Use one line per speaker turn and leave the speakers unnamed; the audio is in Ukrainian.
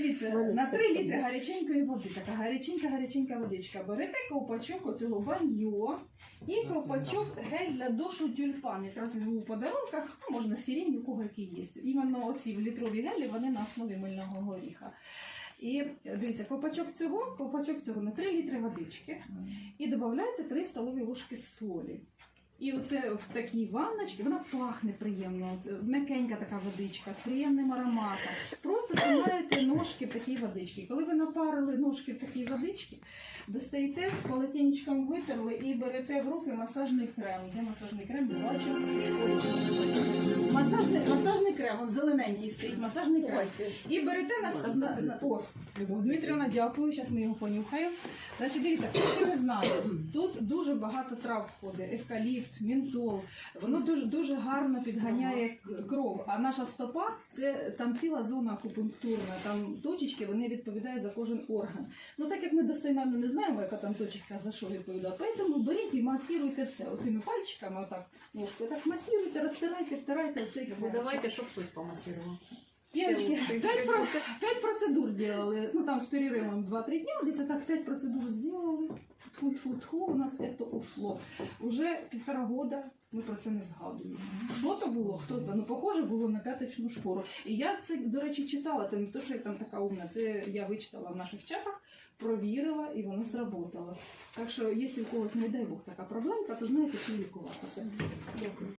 дивіться, на
все
3
собі.
літри гаряченької води, така гаряченька, гаряченька водичка. Берете ковпачок оцього баньо і ковпачок гель для душу тюльпан. Якраз у подарунках ну, можна сірінь, у кого який є. Іменно оці літрові гелі, вони на основі мильного горіха. І дивіться, ковпачок цього, ковпачок цього на 3 літри водички. І додаєте 3 столові ложки солі. І оце в такій ванночці вона пахне приємно. Це м'якенька така водичка з приємним ароматом. Просто тримаєте ножки в такій водичці. Коли ви напарили ножки в такій водичці, достаєте полотенечком витерли і берете в руки масажний крем. Де масажний крем? Масажний, масажний крем, от зелененький стоїть, масажний крем. І берете на, на, о, Дмитрівна, дякую. Зараз ми його понюхаємо. Значить, дивіться, хто ще не знає, тут дуже багато трав входить: евкаліпт, ментол. Воно дуже дуже гарно підганяє к- кров. А наша стопа це там ціла зона акупунктурна. Там точечки вони відповідають за кожен орган. Ну так як ми достойно не знаємо, яка там точечка за що відповідає, тому беріть і масіруйте все. Оцими пальчиками, отак ножкою, так масіруйте, розтирайте, втирайте оцей
Ну давайте, щоб хтось помасірував.
Девочки, пять, про- пять процедур делали, ну там с перерывом 2-3 дня, десь так 5 процедур сделали. тьфу тьфу тьфу у нас это ушло. Уже півтора года ми про це не згадуємо. Що то було? Хто знає? Ну, похоже було на п'яточну шпору. І я це, до речі, читала. Це не те, що я там така умна. Це я вичитала в наших чатах, провірила і воно сработало. Так що, якщо у когось, не дай Бог, така проблемка, то знаєте, що лікуватися. Дякую.